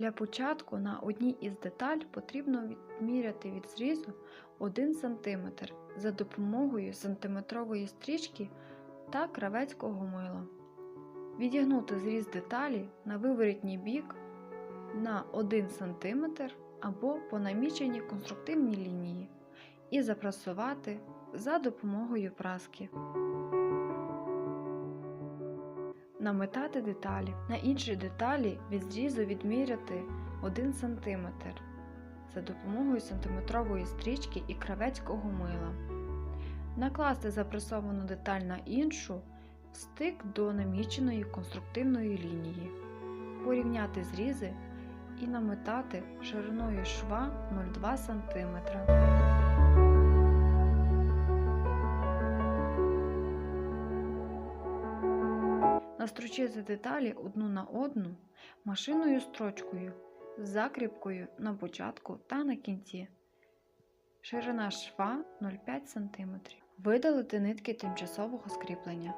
Для початку на одній із деталь потрібно відміряти від зрізу 1 см за допомогою сантиметрової стрічки та кравецького мила. Відігнути зріз деталі на виворітній бік на 1 см або по наміченій конструктивній лінії і запрасувати за допомогою праски. Наметати деталі. На інші деталі від зрізу відміряти 1 см за допомогою сантиметрової стрічки і кравецького мила. Накласти запресовану деталь на іншу стик до наміченої конструктивної лінії. Порівняти зрізи і наметати шириною шва 0,2 см. Настрочити деталі одну на одну машинною строчкою з закріпкою на початку та на кінці. Ширина шва 0,5 см. Видалити нитки тимчасового скріплення.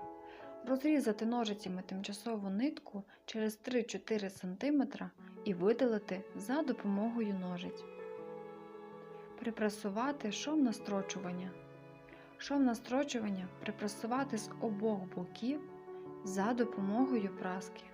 Розрізати ножицями тимчасову нитку через 3-4 см і видалити за допомогою ножиць. Припрасувати шов настрочування. Шов настрочування припрасувати з обох боків за допомогою праски.